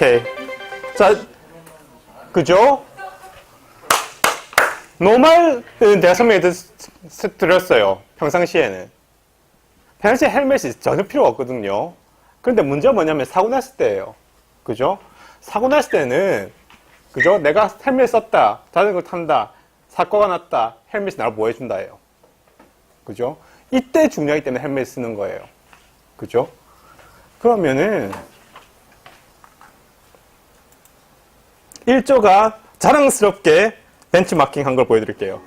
오케이. 자, 그죠? 노말은 내가 설명해 드- 드렸어요. 평상시에는. 평상시에 헬멧이 전혀 필요 없거든요. 그런데 문제가 뭐냐면 사고 났을 때예요. 그죠? 사고 났을 때는 그죠? 내가 헬멧 썼다. 자전거 탄다. 사고가 났다. 헬멧이 나를 보호해준다예요. 그죠? 이때 중요하기 때문에 헬멧 쓰는 거예요. 그죠? 그러면은 1조가 자랑스럽게 벤치마킹 한 걸 보여드릴게요.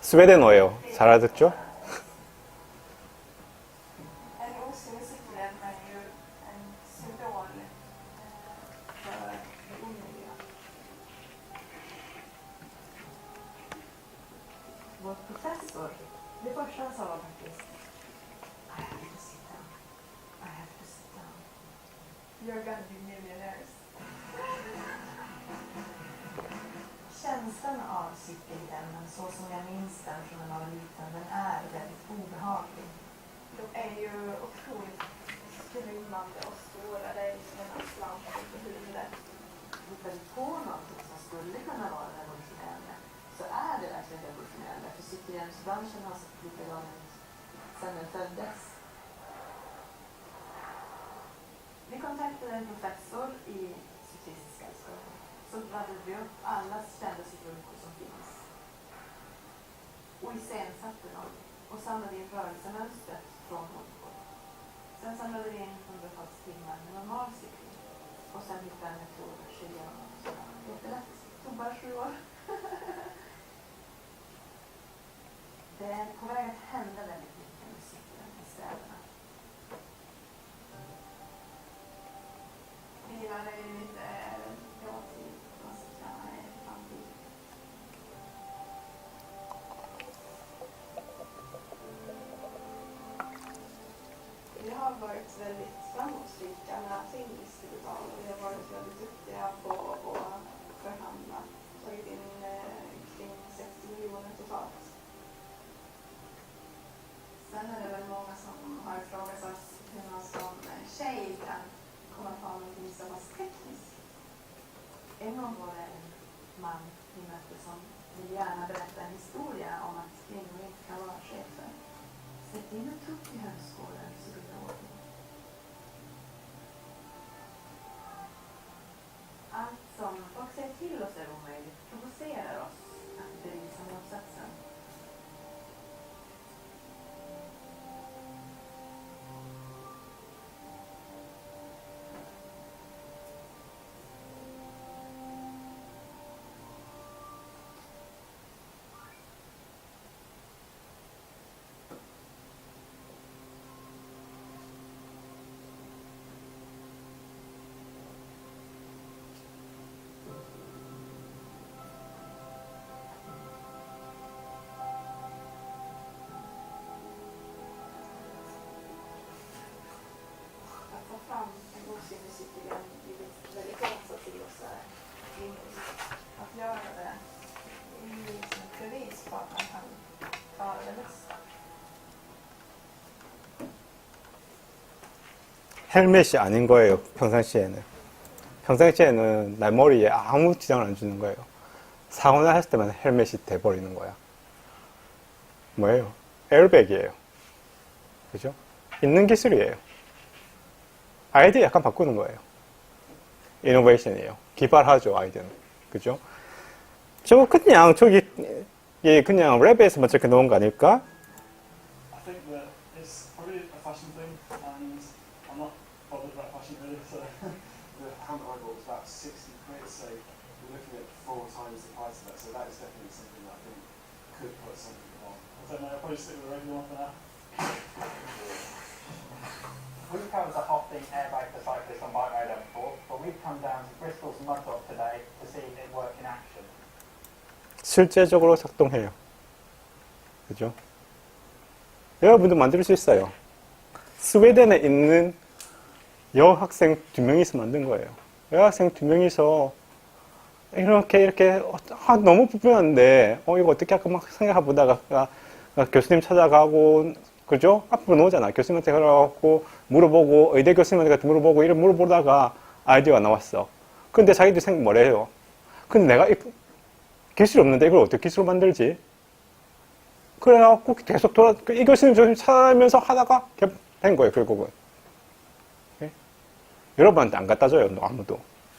스웨덴어예요. 잘 알아듣죠? På någonting som skulle kunna vara revolutionerande så är det verkligen revolutionerande. För cykelhjälmsbranschen har sett likadan ut sedan den föddes. Vi kontaktade en professor i cyklistisk sällskapet. Så radade vi upp alla kända cykelolyckor som finns. Och iscensatte dem och samlade in rörelsemönstret från olyckor. Sen samlade vi in hundratals timmar med normal cykling. Och sen hittade en metod att skilja dem dem. Jättelätt. Tog bara sju år. Det är på väg att hända väldigt mycket med cykeln i städerna. Bilar är ju lite dåtid. Man ska träna i framtid. Vi har varit väldigt framgångsrika med filmfestival och vi har varit väldigt duktiga på totalt. Sen är det väl många som har ifrågasatt hur man som eh, tjej kan komma på någonting så pass tekniskt. En gång var det en man vi mötte som ville gärna berätta en historia om att kvinnor inte kan vara chefer. Sätt in en tupp i hönsgården så blir det ordning. Allt som folk säger till 헬멧이 아닌 거예요, 평상시에는. 평상시에는 날 머리에 아무 지장을 안 주는 거예요. 사고 났을 때만 헬멧이 돼버리는 거야. 뭐예요? 에어백이에요. 그죠? 있는 기술이에요. 아이디어 약간 바꾸는 거예요. 이노베이션이에요. 기발하죠, 아이디어는. 그죠? 저거 그냥 저기, 예, 그냥 랩에서만 저렇게 놓은 거 아닐까? Four times the price of that. So that is definitely something that I think could put something on. I don't know. I'll probably stick with the regular one for now. We've covered the Hopting airbag for cyclists on Bike Radar before, but we've come down to Bristol's Muddock today to see it work in action. 실제적으로 작동해요. 그죠? 여러분도 만들 수 있어요. 스웨덴에 있는 여학생 두 명이서 만든 거예요. 여학생 두 명이서 이렇게 이렇게 아, 너무 불편한데 어 이거 어떻게 할까 막 생각해 보다가 아, 아, 교수님 찾아가고 그죠? 앞으로 나오잖아. 교수님한테 가고 물어보고 의대 교수님한테 물어보고 이런 물어보다가 아이디어가 나왔어. 근데 자기들 생각 뭐래요? 근데 내가 이 기술이 없는데 이걸 어떻게 기술로 만들지? 그래갖고 계속 돌아 이 교수님 저 찾아면서 하다가 개- 된 거예요 결국은. 예? 여러분한테 안 갖다 줘요 아무도.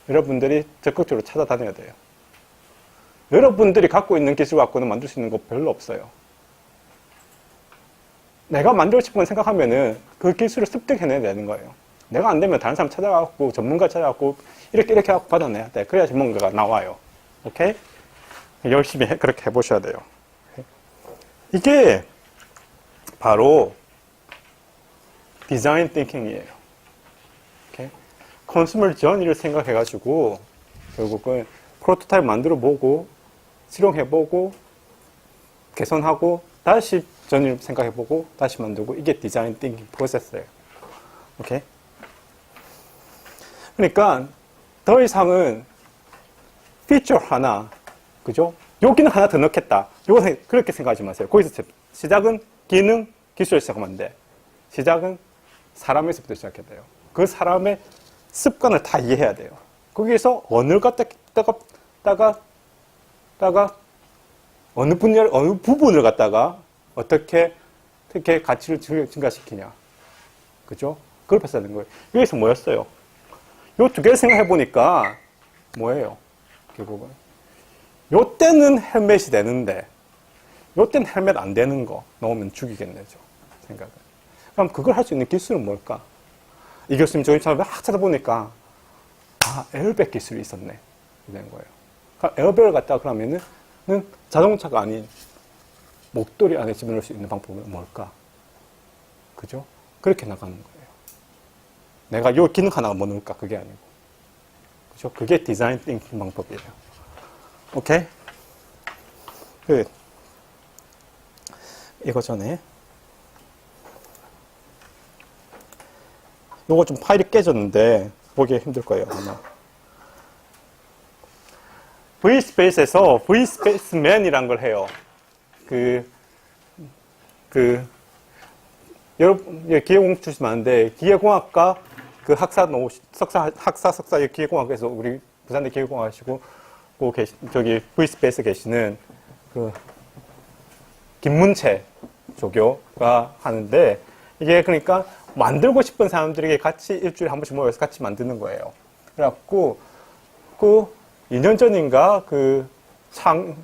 여러분들이 적극적으로 찾아다녀야 돼요. 여러분들이 갖고 있는 기술 갖고는 만들 수 있는 거 별로 없어요. 내가 만들고 싶은 걸 생각하면은 그 기술을 습득해내야 되는 거예요. 내가 안 되면 다른 사람 찾아가고 전문가 찾아가고 이렇게 이렇게 하고 받아내야 돼. 그래야 전문가가 나와요. 오케이? 열심히 해- 그렇게 해보셔야 돼요. 이게 바로 디자인 띵킹이에요. 컨슈머 저니를 생각해가지고 결국은 프로토타입 만들어 보고 실용해 보고 개선하고 다시 전일 생각해 보고 다시 만들고 이게 디자인 띵킹 프로세스예요. 오케이? 그러니까 더 이상은 피처 하나 그죠? 여기는 하나 더 넣겠다. 요거 그렇게 생각하지 마세요. 거기서 시작은 기능, 기술을 시작하면 안 돼. 시작은 사람에서부터 시작해야 돼요. 그 사람의 습관을 다 이해해야 돼요. 거기에서 어느 갖다가 다가 다가 어느 분야 어느 부분을 갖다가 어떻게 어떻게 가치를 증- 증가시키냐, 그죠? 그걸 봤어야 거예요. 여기서 뭐였어요? 요 두 개를 생각해 보니까 뭐예요? 결국은 요 때는 헬멧이 되는데 요 때는 헬멧 안 되는 거 넣으면 죽이겠네죠. 생각은. 그럼 그걸 할 수 있는 기술은 뭘까? 이 교수님 저희처럼 막 찾아보니까 아 에어백 기술이 있었네. 된 거예요. 그럼 에어백을 갖다가 그러면은 는 자동차가 아닌 목도리 안에 집어넣을 수 있는 방법은 뭘까? 그죠? 그렇게 나가는 거예요. 내가 요 기능 하나가 뭐 넣을까? 그게 아니고. 그죠? 그게 디자인 띵킹 방법이에요. 오케이? 그, 이거 전에. 요거 좀 파일이 깨졌는데, 보기 힘들 거예요, 아마. V스페이스에서 V스페이스맨이란 걸 해요. 그, 그, 여러분, 예, 기계공학 출신 많은데, 기계공학과 그 학사 놓으 석사, 학사, 석사 기계공학에서 우리 부산대 기계공학 하시고, 고 계시, 저기 V스페이스 계시는 그, 김문채 조교가 하는데, 이게 그러니까 만들고 싶은 사람들에게 같이 일주일에 한 번씩 모여서 같이 만드는 거예요. 그래갖고, 그 2년 전인가 그 창,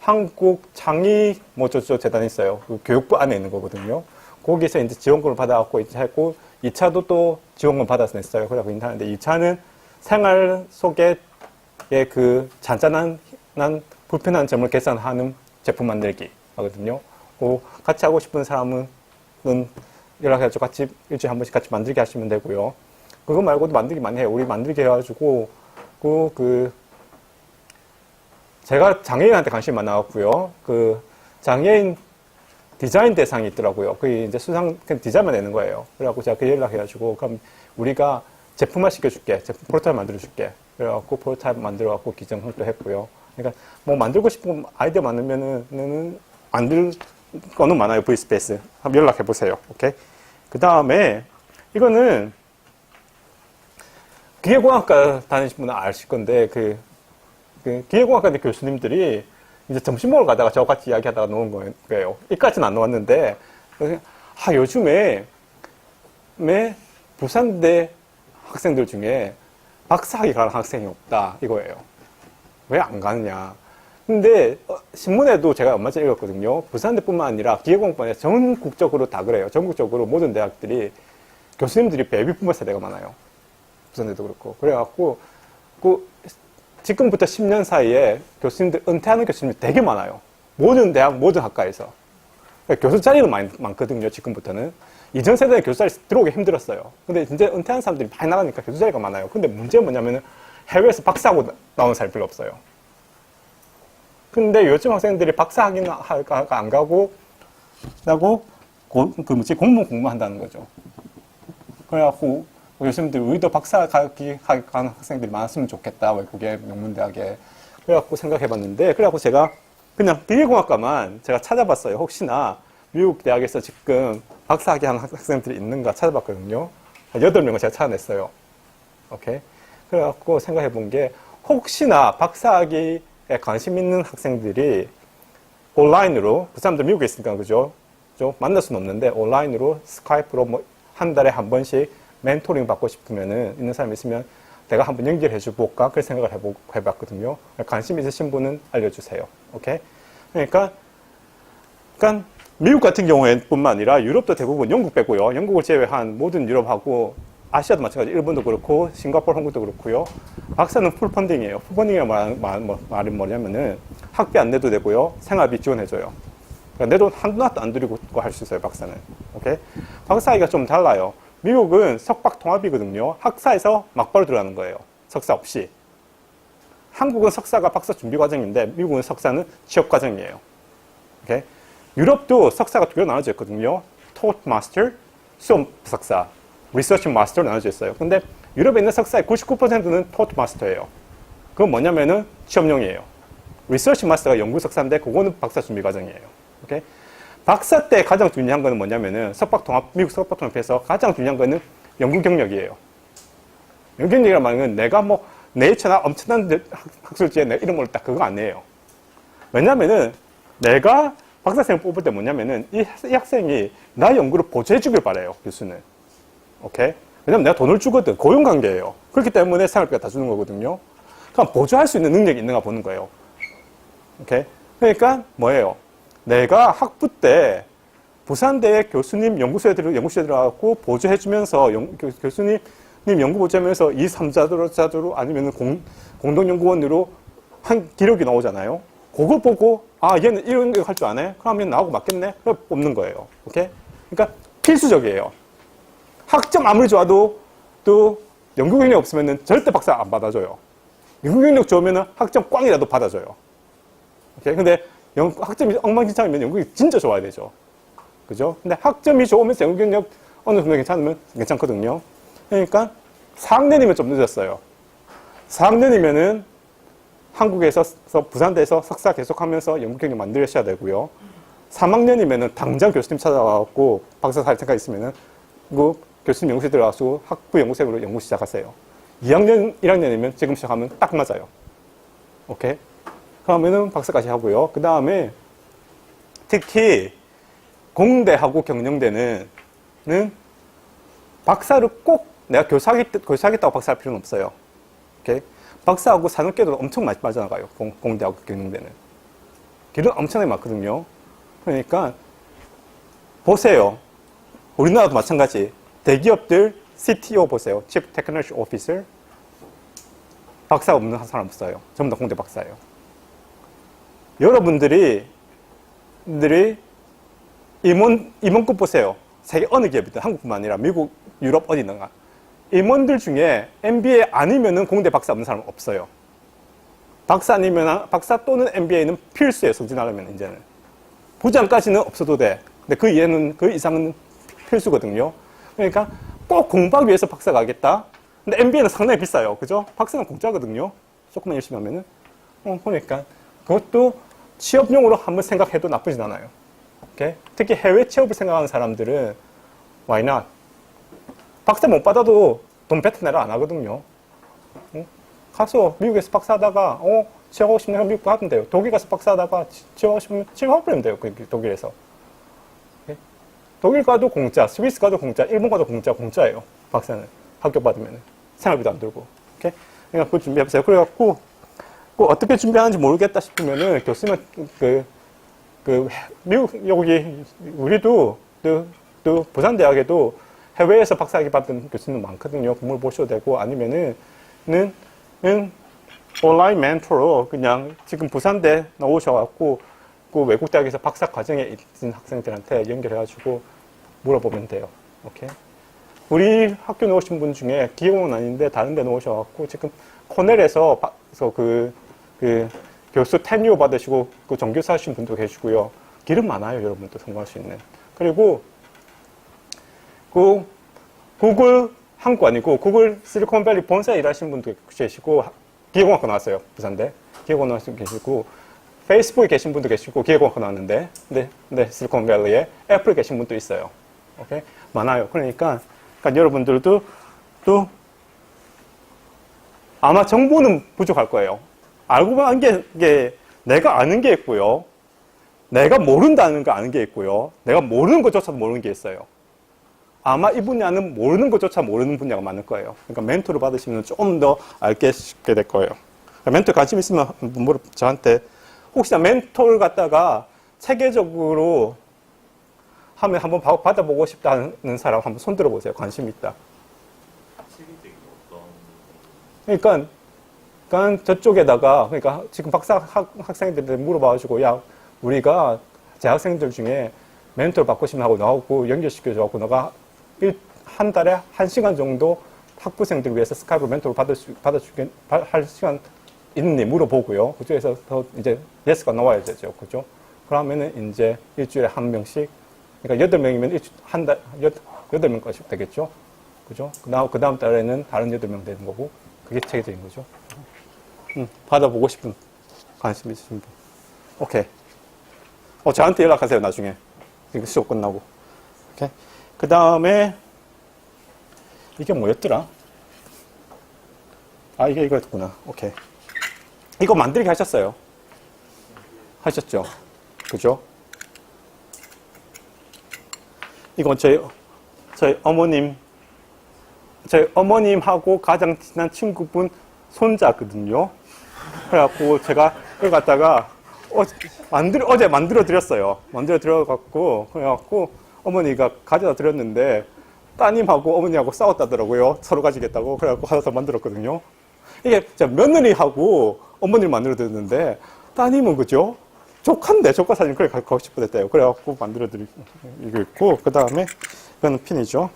한국 창의 뭐저저 재단이 있어요. 그 교육부 안에 있는 거거든요. 거기서 이제 지원금을 받아갖고 이제 했고 2차도 또 지원금 받아서 냈어요. 그래갖고 이제 하는데 2차는 생활 속에 그 잔잔한 난 불편한 점을 개선하는 제품 만들기 하거든요. 그 같이 하고 싶은 사람은 연락해가지고 같이 일주일에 한 번씩 같이 만들기 하시면 되고요. 그거 말고도 만들기 많이 해요. 우리 만들기 해가지고 그, 그 제가 장애인한테 관심이 많아갖고요. 그 장애인 디자인 대상이 있더라고요. 그게 이제 수상 디자인만 내는 거예요. 그래갖고 제가 그 연락해가지고 그럼 우리가 제품화 시켜줄게. 제품 프로타입 만들어줄게. 그래갖고 프로타입 만들어갖고 기증을 또 했고요. 그러니까 뭐 만들고 싶은 아이디어 많으면은 만들 거는 많아요. V스페이스. 한번 연락해 보세요. 오케이. 그 다음에 이거는 기계공학과 다니신 분은 아실 건데 그, 그 기계공학과 교수님들이 이제 점심 먹으러 가다가 저같이 이야기하다가 놓은 거예요. 이까지는 안 나왔는데 아 요즘에 매 부산대 학생들 중에 박사학위 가는 학생이 없다 이거예요. 왜 안 가느냐? 근데 어, 신문에도 제가 얼마 전에 읽었거든요. 부산대뿐만 아니라 아니라 전국적으로 다 그래요. 전국적으로 모든 대학들이 교수님들이 베이비 부머 세대가 많아요. 부산대도 그렇고 그래갖고 그 지금부터 10년 사이에 교수님들 은퇴하는 교수님이 되게 많아요. 모든 대학 모든 학과에서 그러니까 교수 자리는 많이, 많거든요. 지금부터는 이전 세대는 교수 자리 들어오기 힘들었어요. 근데 이제 은퇴한 사람들이 많이 나가니까 교수 자리가 많아요. 근데 문제는 뭐냐면은 해외에서 박사하고 나- 나오는 사람이 별로 없어요. 근데 요즘 학생들이 박사 학위는 하- 안 가고 하고 고- 그 뭐지 공무원 공부한다는 거죠. 그래갖고 교수님들 우리도 박사 가기 가는 학생들이 많았으면 좋겠다. 외국의 명문대학에 그래갖고 생각해봤는데, 그래갖고 제가 그냥 비계공학과만 제가 찾아봤어요. 혹시나 미국 대학에서 지금 박사 학위 하는 학- 학생들이 있는가 찾아봤거든요. 한 8명을 제가 찾아냈어요. 오케이. 그래갖고 생각해본 게, 혹시나 박사 학위에 관심 있는 학생들이 온라인으로, 그 사람들 미국에 있으니까, 그죠? 좀 만날 수는 없는데, 온라인으로, 스카이프로 뭐, 한 달에 한 번씩 멘토링 받고 싶으면은, 있는 사람이 있으면, 내가 한번 연결해 줘볼까? 그런 생각을 해보, 해봤거든요. 관심 있으신 분은 알려주세요. 오케이? 그러니까, 그러니까, 미국 같은 경우에 뿐만 아니라 유럽도 대부분 영국 빼고요. 영국을 제외한 모든 유럽하고 아시아도 마찬가지, 일본도 그렇고, 싱가포르, 한국도 그렇고요. 박사는 풀 펀딩이에요. 풀 펀딩이라는 말, 말, 뭐- 말은 뭐냐면은 학비 안 내도 되고요. 생활비 지원해줘요. 그러니까 내돈 한도 놔도 안 들이고 할 수 있어요, 박사는. 오케이? 박사학위가 좀 달라요. 미국은 석박 통합이거든요. 학사에서 막바로 들어가는 거예요. 석사 없이. 한국은 석사가 박사 준비 과정인데 미국은 석사는 취업 과정이에요. 오케이? 유럽도 석사가 두 개로 나눠져 있거든요. master, 수업 석사, research master로 나눠져 있어요. 근데 유럽에 있는 석사의 99%는 taught master예요. 그건 뭐냐면은 취업용이에요. research master가 연구 석사인데 그거는 박사 준비 과정이에요. 오케이? 박사 때 가장 중요한 거는 뭐냐면은 석박 통합, 미국 석박 통합에서 가장 중요한 거는 연구 경력이에요. 연구 경력이란 말은 내가 뭐 네이처나 엄청난 학- 학술지에 내 이름 올렸다 그거 아니에요. 왜냐면은 내가 박사생을 뽑을 때 뭐냐면은 이, 학- 이 학생이 나 연구를 보조해 주길 바래요 교수는. 오케이? 왜냐면 내가 돈을 주거든. 고용 관계예요. 그렇기 때문에 생활비가 다 주는 거거든요. 그럼 보조할 수 있는 능력이 있는가 보는 거예요. 오케이? 그러니까 뭐예요? 내가 학부 때 부산대 교수님 연구소에 들어 연구실에 들어가고 보조해 주면서 교수님 연구 보조하면서 이 3자로 자도로 아니면 공, 공동연구원으로 한 기록이 나오잖아요. 그거 보고 아 얘는 이런 거 할 줄 아네. 그러면 나하고 맞겠네. 그럼 뽑는 거예요. 오케이? 그러니까 필수적이에요. 학점 아무리 좋아도 또 연구 경력 없으면 절대 박사 안 받아줘요. 연구 경력 좋으면 학점 꽝이라도 받아줘요. 오케이? 근데 연- 학점이 엉망진창이면 연구이 진짜 좋아야 되죠. 그죠? 근데 학점이 좋으면서 연구 경력 어느 정도 괜찮으면 괜찮거든요. 그러니까 4학년이면 좀 늦었어요. 4학년이면은 한국에서 서- 부산대에서 석사 계속하면서 연구 경력 만들으셔야 되고요. 3학년이면은 당장 교수님 찾아가고 박사 살 생각 있으면은 그 교수님 연구실 들어가서 학부 연구생으로 연구 시작하세요. 2학년, 1학년이면 지금 시작하면 딱 맞아요. 오케이? 그러면은 박사까지 하고요. 그 다음에 특히 공대하고 경영대는 는 박사를 꼭 내가 교사하기, 교사하겠다고 박사 할 필요는 없어요. 오케이? 박사하고 산업계도 엄청 많이 빠져나가요. 공, 공대하고 경영대는. 길은 엄청나게 많거든요. 그러니까 보세요. 우리나라도 마찬가지. 대기업들 CTO 보세요. Chief Technology Officer. 박사 없는 한 사람 없어요. 전부 다 공대 박사예요. 여러분들이 들이 임원 임원급 보세요. 세계 어느 기업이든 한국뿐만 아니라 미국, 유럽 어디든가 임원들 중에 MBA 아니면은 공대 박사 없는 사람 없어요. 박사 아니면 박사 또는 MBA는 필수예요. 승진하려면 이제는 부장까지는 없어도 돼. 근데 그 이해는 그 이상은 필수거든요. 그러니까 꼭 공부하기 위해서 박사 가겠다. 근데 MBA는 상당히 비싸요. 그죠? 박사는 공짜거든요. 조금만 열심히 하면은. 어, 그러니까 그것도 취업용으로 한번 생각해도 나쁘진 않아요. 오케이? 특히 해외 취업을 생각하는 사람들은 why not? 박사 못 받아도 돈 뱉어내라 안 하거든요. 어? 가서 미국에서 박사하다가 어 취업하고 싶으면 미국 가면 돼요. 독일 가서 박사하다가 치- 취업하고 싶으면 취업해버리면 돼요. 그 독일에서. 오케이? 독일 가도 공짜, 스위스 가도 공짜, 일본 가도 공짜, 공짜예요. 박사는 학교 받으면 생활비도 안 들고. 오케이? 그러니까 그거 준비해보세요. 그래갖고 그 어떻게 준비하는지 모르겠다 싶으면은 교수님 그, 그 미국 여기 우리도 또, 또 부산 대학에도 해외에서 박사학위 받은 교수님 많거든요. 공부를 보셔도 되고 아니면은 는, 는 온라인 멘토로 그냥 지금 부산대 나오셔갖고 그 외국 대학에서 박사 과정에 있는 학생들한테 연결해가지고 물어보면 돼요. 오케이. 우리 학교 나오신 분 중에 기공은 아닌데 다른 데 나오셔갖고 지금 코넬에서 그, 그 교수 텐유 받으시고 그 정교사 하신 분도 계시고요. 길은 많아요, 여러분도 성공할 수 있는. 그리고 그 구글 한국 아니고 구글 실리콘밸리 본사에 일하신 분도 계시고 기계공학과 나왔어요, 부산대. 기획원 하시고 계시고, 페이스북에 계신 분도 계시고, 기획원 나왔는데, 네, 네, 실리콘밸리에 애플에 계신 분도 있어요. 오케이? 많아요. 그러니까, 그러니까 여러분들도 또 아마 정보는 부족할 거예요. 알고 보는 게, 게 내가 아는 게 있고요. 내가 모른다는 거 아는 게 있고요. 내가 모르는 것조차도 모르는 게 있어요. 아마 이 분야는 모르는 것조차 모르는 분야가 많을 거예요. 그러니까 멘토를 받으시면 좀더 알게 쉽게 될 거예요. 그러니까 멘토 관심 있으면 저한테 혹시나 멘토를 갖다가 체계적으로 하면 한번 바- 받아보고 싶다는 사람 한번 손 들어 보세요. 관심 있다. 그러니까, 그러니까 저쪽에다가 그러니까 지금 박사 학, 학생들한테 물어봐가지고 야 우리가 재학생들 중에 멘토를 받고 싶으면 하고 나하고 연결시켜줘갖고 너가 일, 한 달에 한 시간 정도 학부생들 위해서 스카이프 멘토를 받을 수, 받아주게, 바- 할 시간 있니 물어보고요. 그쪽에서 더 이제 예스가 나와야 되죠. 그죠? 그러면은 이제 일주일에 한 명씩, 그러니까 여덟 명이면 한 달, 여, 여덟 명까지 되겠죠? 그죠? 그 다음, 그 다음 달에는 다른 여덟 명 되는 거고, 그게 체계적인 거죠. 음, 받아보고 싶은 관심 있으신 분. 오케이. 어, 저한테 연락하세요, 나중에. 이거 수업 끝나고. 오케이. 그 다음에, 이게 뭐였더라? 아, 이게 이거였구나. 오케이. 이거 만들기 하셨어요. 하셨죠? 그죠? 이건 저희, 저희 어머님, 저희 어머님하고 가장 친한 친구분 손자거든요. 그래갖고 제가 이걸 갖다가 어, 만들, 어제 만들어 드렸어요. 만들어 드려갖고, 그래갖고 어머니가 가져다 드렸는데 따님하고 어머니하고 싸웠다더라고요. 서로 가지겠다고. 그래갖고 하나 더 만들었거든요. 이게 며느리하고 어머니를 만들어 드렸는데 따님은 그죠? 조카인데 조카 사진 그래 갖고 싶어졌대요. 그래갖고 만들어 드리고 이거 있고 그 다음에 이거는 핀이죠.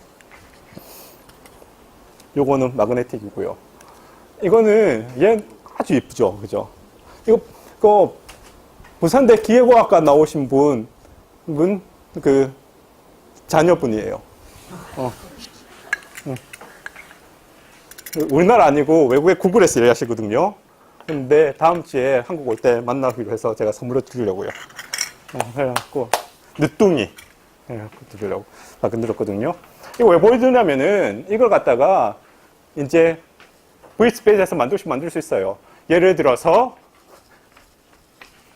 요거는 마그네틱이고요. 이거는 얘 아주 이쁘죠, 그죠? 이거 이거 부산대 기계공학과 나오신 분, 분, 그, 자녀분이에요. 어. 음. 우리나라 아니고 외국에 구글에서 일하시거든요. 근데 다음 주에 한국 올 때 만나기로 해서 제가 선물을 드리려고요. 어, 그래갖고, 늦둥이. 그래갖고 드리려고 만들었거든요. 이거 왜 보여드리냐면은, 이걸 갖다가, 이제, V스페이스에서 만들 수, 만들 수 있어요. 예를 들어서,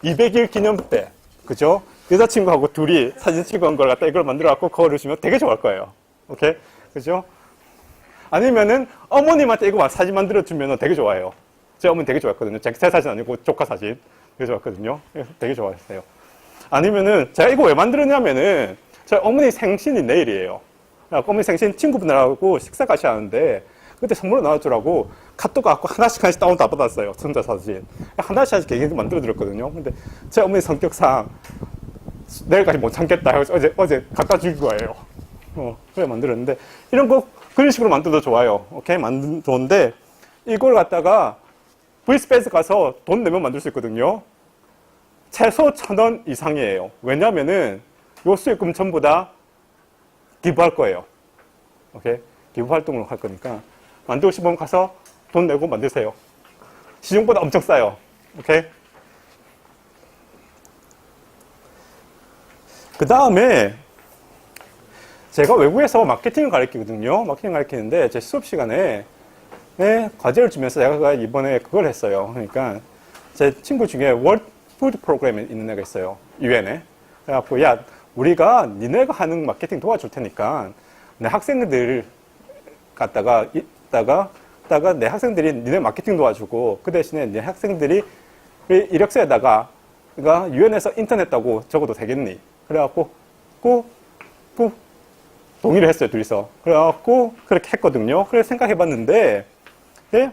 200일 기념 때, 그죠? 여자친구하고 둘이 사진 찍은 걸 갖다 이걸 만들어 갖고 걸으시면 되게 좋아할 거예요. 오케이? 그죠? 아니면은 어머님한테 이거 사진 만들어주면 되게 좋아해요. 제 어머니 되게 좋아했거든요. 제 사진 아니고 조카 사진. 되게 좋아했거든요. 그래서 되게 좋아했어요. 아니면은 제가 이거 왜 만들었냐면은 저희 어머니 생신이 내일이에요. 그래갖고 어머니 생신 친구분들하고 식사 가셔야 하는데 그때 선물로 나와주라고 카톡 갖고 하나씩 하나씩 다운 다 받았어요. 손자 사진. 하나씩 하나씩 계획 만들어 드렸거든요. 근데 제 어머니 성격상 내일까지 못 참겠다 해서 어제, 어제 갖다 준 거예요. 어, 그래 만들었는데 이런 거 그런 식으로 만들어도 좋아요. 오케이? 만든 좋은데 이걸 갖다가 V스페이스 가서 돈 내면 만들 수 있거든요. 최소 천 원 이상이에요. 왜냐면은 요 수익금 전부 다 기부할 거예요. 오케이? 기부 활동을 할 거니까 만들고 싶으면 가서 돈 내고 만드세요. 시중보다 엄청 싸요. 오케이? 그 다음에 제가 외국에서 마케팅을 가르치거든요. 마케팅 가르치는데 제 수업 시간에 네, 과제를 주면서 제가 이번에 그걸 했어요. 그러니까 제 친구 중에 월드 푸드 프로그램에 있는 애가 있어요. 유엔에. 그래갖고 야 우리가 니네가 하는 마케팅 도와줄 테니까 내 학생들 갖다가 있다가 있다가 내 학생들이 니네 마케팅 도와주고 그 대신에 내 학생들이 이력서에다가 그러니까 유엔에서 인터넷 따고 적어도 되겠니? 그래갖고 꼭, 꼭 동의를 했어요 둘이서. 그래갖고 그렇게 했거든요. 그래서 생각해봤는데 예?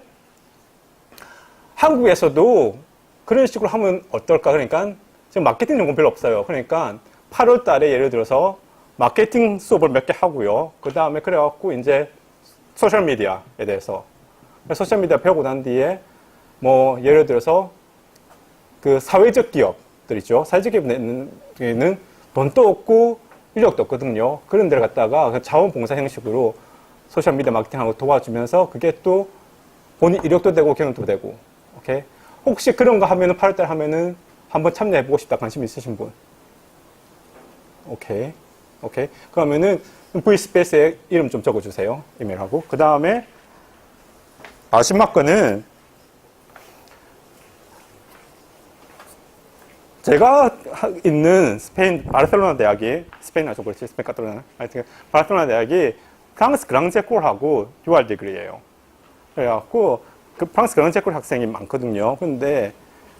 한국에서도 그런 식으로 하면 어떨까? 그러니까 지금 마케팅 연구는 별로 없어요. 그러니까 8월 달에 예를 들어서 마케팅 수업을 몇 개 하고요. 그 다음에 그래갖고 이제 소셜미디어에 대해서 소셜미디어 배우고 난 뒤에 뭐 예를 들어서 그 사회적 기업들 있죠. 사회적 기업에는 돈도 없고 인력도 없거든요. 그런 데를 갖다가 그 자원봉사 형식으로 소셜미디어 마케팅하고 도와주면서 그게 또 본인 이력도 되고 경험도 되고 오케이 혹시 그런 거 하면은 8월달 하면은 한번 참여해보고 싶다 관심 있으신 분? 오케이. 오케이. 그러면은 V스페이스에 이름 좀 적어주세요. 이메일하고. 그 다음에 마지막 거는 제가 하- 있는 스페인 바르셀로나 대학이 스페인 아주 그렇지 스페인 카탈로나 하여튼 바르셀로나 대학이 프랑스 그랑제콜하고 듀얼 디그리예요. 그래갖고 그 프랑스 그랑제콜 학생이 많거든요. 근데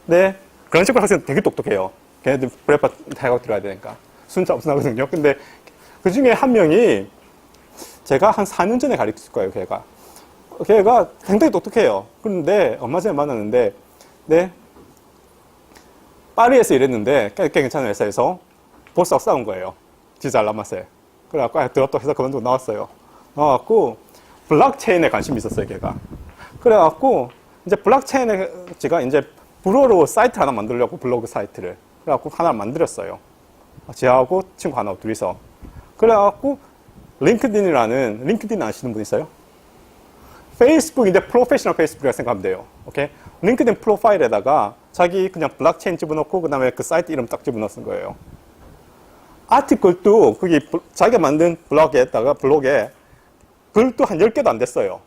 네 그랑제콜 학생 되게 똑똑해요. 걔네들 브레파 대학 들어야 되니까 순자 없나거든요. 근데 그 중에 한 명이 제가 한 4년 전에 가르쳤을 거예요. 걔가 걔가 굉장히 똑똑해요. 그런데 얼마 전에 만났는데 네 파리에서 일했는데 꽤, 꽤 괜찮은 회사에서 보스하고 싸운 거예요. 지잘 남았어요. 그래갖고 아, 들었다 해서 그만두고 나왔어요. 나와갖고 블록체인에 관심이 있었어요, 걔가. 그래갖고 이제 블록체인에 제가 이제 불어로 사이트 하나 만들려고 블로그 사이트를 그래갖고 하나 만들었어요. 제하고 친구 하나 둘이서. 그래갖고 링크딘이라는 링크딘 아시는 분 있어요? 페이스북인데 프로페셔널 페이스북이라 생각하면 돼요. 오케이? 링크딘 프로파일에다가 자기 그냥 블록체인 집어넣고 그 다음에 그 사이트 이름 딱 집어넣은 거예요. 아티클도 블- 자기가 만든 블로그에다가 블로그에 글도 한 10개도 안 됐어요.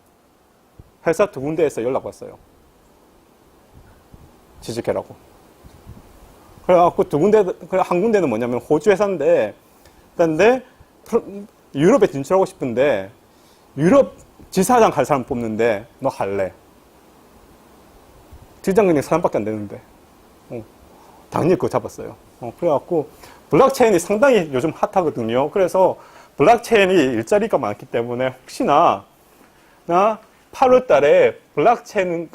회사 두 군데에서 연락 왔어요. 취직해라고. 그래갖고 두 군데, 한 군데는 뭐냐면 호주 회사인데, 근데 유럽에 진출하고 싶은데, 유럽 지사장 갈 사람 뽑는데, 너 할래? 지장근이 사람밖에 안 되는데. 어, 당연히 그거 잡았어요. 어, 그래갖고, 블록체인이 상당히 요즘 핫하거든요. 그래서 블록체인이 일자리가 많기 때문에 혹시나 나 8월 달에 블록체인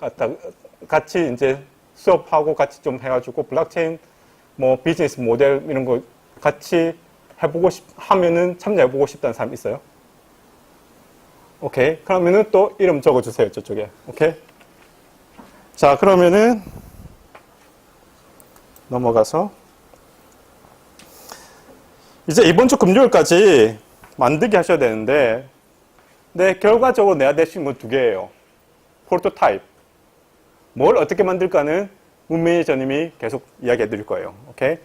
같이 이제 수업하고 같이 좀 해가지고 블록체인 뭐 비즈니스 모델 이런 거 같이 해보고 싶, 하면은 참여해보고 싶다는 사람 있어요? 오케이. 그러면은 또 이름 적어주세요. 저쪽에. 오케이. 자, 그러면은 넘어가서 이제 이번 주 금요일까지 만들기 하셔야 되는데 네, 결과적으로 내야 되신 건 두 개예요. 프로토타입. 뭘 어떻게 만들까는 문 매니저님이 계속 이야기해 드릴 거예요. 오케이?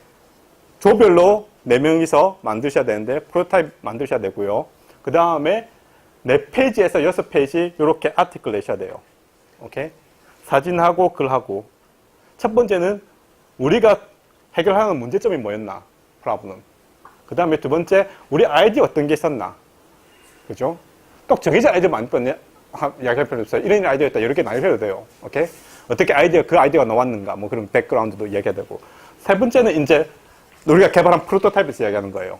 조별로 네명이서 만드셔야 되는데 프로토타입 만드셔야 되고요. 그 다음에 네 페이지에서 여섯 페이지 이렇게 아티클 내셔야 돼요. 오케이? 사진하고 글하고 첫 번째는 우리가 해결하는 문제점이 뭐였나? 프라블럼. 그 다음에 두 번째, 우리 아이디어 어떤 게 있었나? 그죠? 꼭 정해진 아이디어 만들 이야기할 필요 없어요. 이런 아이디어 있다. 이렇게 나뉘어도 돼요. 오케이? 어떻게 아이디어, 그 아이디어가 나왔는가? 뭐 그런 백그라운드도 이야기해야 되고. 세 번째는 이제 우리가 개발한 프로토타입에서 이야기하는 거예요.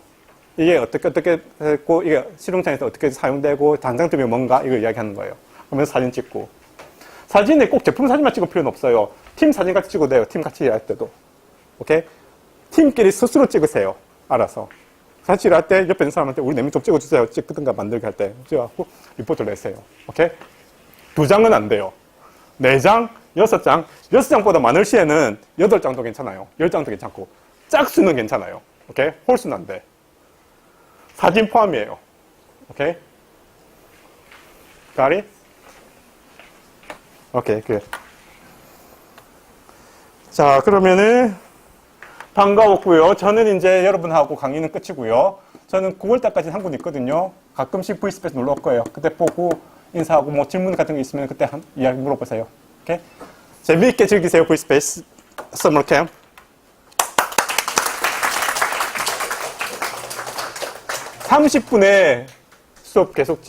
이게 어떻게, 어떻게 했고, 이게 실용장에서 어떻게 사용되고, 단장점이 뭔가? 이걸 이야기하는 거예요. 그러면서 사진 찍고. 사진에 꼭 제품 사진만 찍을 필요는 없어요. 팀 사진 같이 찍어도 돼요. 팀 같이 일할 때도. 오케이? 팀끼리 스스로 찍으세요. 알아서. 같이 일할 때 옆에 있는 사람한테 우리 내면 좀 찍어주세요. 찍든가 만들게 할 때. 찍어갖고 리포트를 내세요. 오케이? 두 장은 안 돼요. 네 장, 여섯 장. 여섯 장보다 많을 시에는 여덟 장도 괜찮아요. 열 장도 괜찮고. 짝수는 괜찮아요. 오케이? 홀수는 안 돼. 사진 포함이에요. 오케이? It? 오케이, 그. 자, 그러면은, 반가웠고요. 저는 이제 여러분하고 강의는 끝이고요. 저는 9월 달까지 한국 있거든요. 가끔씩 V스페이스 놀러 올 거예요. 그때 보고 인사하고 뭐 질문 같은 거 있으면 그때 한, 이야기 물어보세요. 오케이? 재미있게 즐기세요, V스페이스 서머 캠. 30분에 수업 계속 진